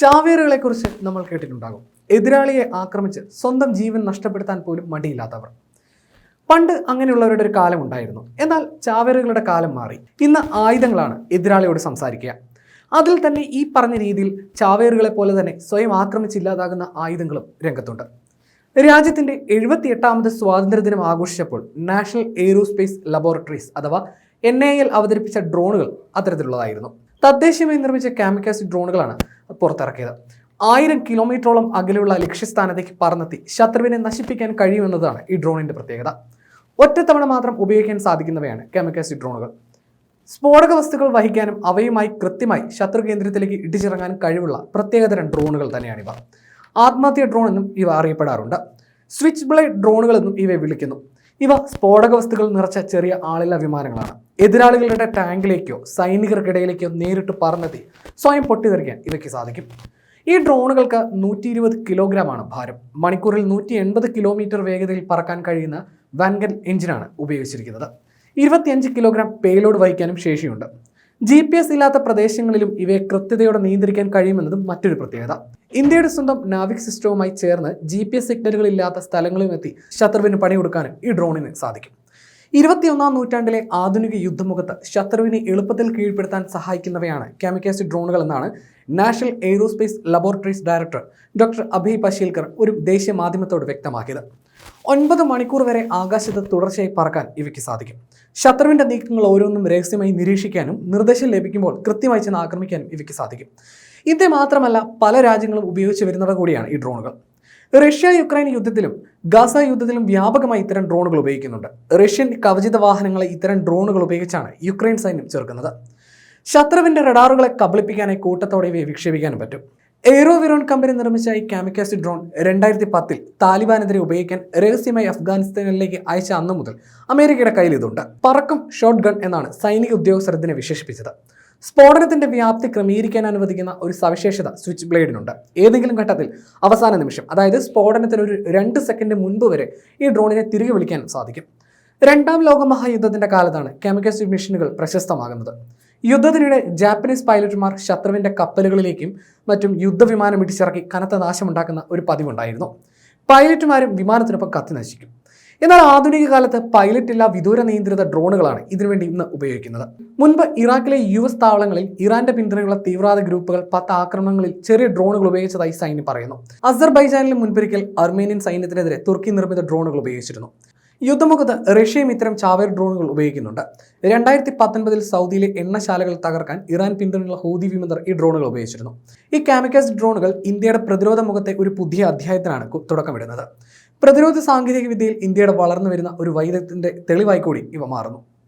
ചാവേറുകളെ കുറിച്ച് നമ്മൾ കേട്ടിട്ടുണ്ടാകും. എതിരാളിയെ ആക്രമിച്ച് സ്വന്തം ജീവൻ നഷ്ടപ്പെടുത്താൻ പോലും മടിയില്ലാത്തവർ. പണ്ട് അങ്ങനെയുള്ളവരുടെ ഒരു കാലം ഉണ്ടായിരുന്നു. എന്നാൽ ചാവേറുകളുടെ കാലം മാറി. ഇന്ന് ആയുധങ്ങളാണ് എതിരാളിയോട് സംസാരിക്കുക. അതിൽ തന്നെ ഈ പറഞ്ഞ രീതിയിൽ ചാവേറുകളെ പോലെ തന്നെ സ്വയം ആക്രമിച്ചില്ലാതാകുന്ന ആയുധങ്ങളും രംഗത്തുണ്ട്. രാജ്യത്തിന്റെ എഴുപത്തി എട്ടാമത് സ്വാതന്ത്ര്യദിനം ആഘോഷിച്ചപ്പോൾ നാഷണൽ എയ്റോസ്പേസ് ലബോറട്ടറീസ് അഥവാ എൻ ഐ എൽ അവതരിപ്പിച്ച ഡ്രോണുകൾ അത്തരത്തിലുള്ളതായിരുന്നു. തദ്ദേശീയമായി നിർമ്മിച്ച കാമിക്കാസി ഡ്രോണുകളാണ് പുറത്തിറക്കിയത്. ആയിരം കിലോമീറ്ററോളം അകലെയുള്ള ലക്ഷ്യസ്ഥാനത്തേക്ക് പറന്നെത്തി ശത്രുവിനെ നശിപ്പിക്കാൻ കഴിയുമെന്നതാണ് ഈ ഡ്രോണിന്റെ പ്രത്യേകത. ഒറ്റത്തവണ മാത്രം ഉപയോഗിക്കാൻ സാധിക്കുന്നവയാണ് കെമിക്കാസി ഡ്രോണുകൾ. സ്ഫോടക വസ്തുക്കൾ വഹിക്കാനും അവയുമായി കൃത്യമായി ശത്രു കേന്ദ്രത്തിലേക്ക് ഇടിച്ചിറങ്ങാനും കഴിവുള്ള പ്രത്യേകതരം ഡ്രോണുകൾ തന്നെയാണിവ ആത്മഹത്യ ഡ്രോൺ എന്നും ഇവ അറിയപ്പെടാറുണ്ട്. സ്വിച്ച് ബ്ലേഡ് ഡ്രോണുകൾ എന്നും ഇവയെ വിളിക്കുന്നു. ഇവ സ്ഫോടക വസ്തുക്കൾ നിറച്ച ചെറിയ ആളില്ല വിമാനങ്ങളാണ്. എതിരാളികളുടെ ടാങ്കിലേക്കോ സൈനികർക്കിടയിലേക്കോ നേരിട്ട് പറന്നെത്തി സ്വയം പൊട്ടിത്തെറിക്കാൻ ഇവയ്ക്ക് സാധിക്കും. ഈ ഡ്രോണുകൾക്ക് നൂറ്റി ഇരുപത് കിലോഗ്രാമാണ് ഭാരം. മണിക്കൂറിൽ നൂറ്റി എൺപത് കിലോമീറ്റർ വേഗതയിൽ പറക്കാൻ കഴിയുന്ന വാൻഗൻ എഞ്ചിനാണ് ഉപയോഗിച്ചിരിക്കുന്നത്. ഇരുപത്തിയഞ്ച് കിലോഗ്രാം പേലോഡ് വഹിക്കാനും ശേഷിയുണ്ട്. ജി പി എസ് ഇല്ലാത്ത പ്രദേശങ്ങളിലും ഇവയെ കൃത്യതയോടെ നിയന്ത്രിക്കാൻ കഴിയുമെന്നതും മറ്റൊരു പ്രത്യേകത. ഇന്ത്യയുടെ സ്വന്തം നാവിക് സിസ്റ്റവുമായി ചേർന്ന് ജി പി എസ് സിഗ്നലുകൾ ഇല്ലാത്ത സ്ഥലങ്ങളിലും എത്തി ശത്രുവിന് പണികൊടുക്കാനും ഈ ഡ്രോണിന് സാധിക്കും. ഇരുപത്തിയൊന്നാം നൂറ്റാണ്ടിലെ ആധുനിക യുദ്ധമുഖത്ത് ശത്രുവിനെ എളുപ്പത്തിൽ കീഴ്പ്പെടുത്താൻ സഹായിക്കുന്നവയാണ് കെമിക്കാസി ഡ്രോണുകൾ എന്നാണ് National Aerospace Laboratories director doctor Abhay Pashilkar ഒരു ദേശീയ മാധ്യമത്തോട് വ്യക്തമാക്കിയത്. ഒൻപത് മണിക്കൂർ വരെ ആകാശത്ത് തുടർച്ചയായി പറക്കാൻ ഇവയ്ക്ക് സാധിക്കും. ശത്രുവിന്റെ നീക്കങ്ങൾ ഓരോന്നും രഹസ്യമായി നിരീക്ഷിക്കാനും നിർദ്ദേശം ലഭിക്കുമ്പോൾ കൃത്യമായി ചെന്ന് ആക്രമിക്കാനും ഇവയ്ക്ക് സാധിക്കും. ഇത് മാത്രമല്ല പല രാജ്യങ്ങളും ഉപയോഗിച്ച് വരുന്നവ കൂടിയാണ് ഈ ഡ്രോണുകൾ. റഷ്യ യുക്രൈൻ യുദ്ധത്തിലും ഗാസ യുദ്ധത്തിലും വ്യാപകമായി ഇത്തരം ഡ്രോണുകൾ ഉപയോഗിക്കുന്നുണ്ട്. റഷ്യൻ കവചിത വാഹനങ്ങളെ ഇത്തരം ഡ്രോണുകൾ ഉപയോഗിച്ചാണ് യുക്രൈൻ സൈന്യം ചേർക്കുന്നത് ശത്രുവിന്റെ റഡാറുകളെ കബളിപ്പിക്കാനായി കൂട്ടത്തോടെ ഇവയെ വിക്ഷേപിക്കാനും പറ്റും. എയ്റോവിറോൺ കമ്പനി നിർമ്മിച്ച ഈ കാമിക്കാസി ഡ്രോൺ രണ്ടായിരത്തി പത്തിൽ താലിബാനെതിരെ ഉപയോഗിക്കാൻ രഹസ്യമായി അഫ്ഗാനിസ്ഥാനിലേക്ക് അയച്ച അന്ന് മുതൽ അമേരിക്കയുടെ കയ്യിൽ ഇതുണ്ട്. പറക്കും ഷോട്ട് ഗൺ എന്നാണ് സൈനിക ഉദ്യോഗസ്ഥർ ഇതിനെ വിശേഷിപ്പിച്ചത്. സ്ഫോടനത്തിന്റെ വ്യാപ്തി ക്രമീകരിക്കാൻ അനുവദിക്കുന്ന ഒരു സവിശേഷത സ്വിച്ച് ബ്ലേഡിനുണ്ട് ഏതെങ്കിലും ഘട്ടത്തിൽ അവസാന നിമിഷം അതായത് സ്ഫോടനത്തിന് ഒരു രണ്ട് സെക്കൻഡ് മുൻപ് വരെ ഈ ഡ്രോണിനെ തിരികെ വിളിക്കാൻ സാധിക്കും. രണ്ടാം ലോകമഹായുദ്ധത്തിന്റെ കാലത്താണ് കെമിക്കൽ മെഷീനുകൾ പ്രശസ്തമാകുന്നത്. യുദ്ധത്തിനിടെ ജാപ്പനീസ് പൈലറ്റുമാർ ശത്രുവിന്റെ കപ്പലുകളിലേക്കും മറ്റും യുദ്ധവിമാനം ഇടിച്ചിറക്കി കനത്ത നാശമുണ്ടാക്കുന്ന ഒരു പതിവുണ്ടായിരുന്നു. പൈലറ്റുമാരും വിമാനത്തിനൊപ്പം കത്തി നശിക്കും. എന്നാൽ ആധുനിക കാലത്ത് പൈലറ്റ് ഇല്ല വിദൂര നിയന്ത്രിത ഡ്രോണുകളാണ് ഇതിനുവേണ്ടി ഇന്ന് ഉപയോഗിക്കുന്നത്. മുൻപ് ഇറാഖിലെ യു എസ് താവളങ്ങളിൽ ഇറാന്റെ പിന്തുണയുള്ള തീവ്രവാദ ഗ്രൂപ്പുകൾ പത്ത് ആക്രമണങ്ങളിൽ ചെറിയ ഡ്രോണുകൾ ഉപയോഗിച്ചതായി സൈന്യം പറയുന്നു. അസർബൈജാനിലെ മുൻപൊരിക്കൽ അർമേനിയൻ സൈന്യത്തിനെതിരെ തുർക്കി നിർമ്മിത ഡ്രോണുകൾ ഉപയോഗിച്ചിരുന്നു. യുദ്ധമുഖത്ത് റഷ്യയും ഇത്തരം ചാവേർ ഡ്രോണുകൾ ഉപയോഗിക്കുന്നുണ്ട്. രണ്ടായിരത്തി പത്തൊൻപതിൽ സൗദിയിലെ എണ്ണശാലകൾ തകർക്കാൻ ഇറാൻ പിന്തുണയുള്ള ഹൂതി വിമതർ ഈ ഡ്രോണുകൾ ഉപയോഗിച്ചിരുന്നു. ഈ കാമിക്കാസ് ഡ്രോണുകൾ ഇന്ത്യയുടെ പ്രതിരോധ മുഖത്തെ ഒരു പുതിയ അധ്യായത്തിനാണ് തുടക്കമിടുന്നത്. പ്രതിരോധ സാങ്കേതികവിദ്യയിൽ ഇന്ത്യയുടെ വളർന്നു വരുന്ന ഒരു വൈദഗ്ധ്യത്തിന്റെ തെളിവായി കൂടി ഇവ മാറുന്നു.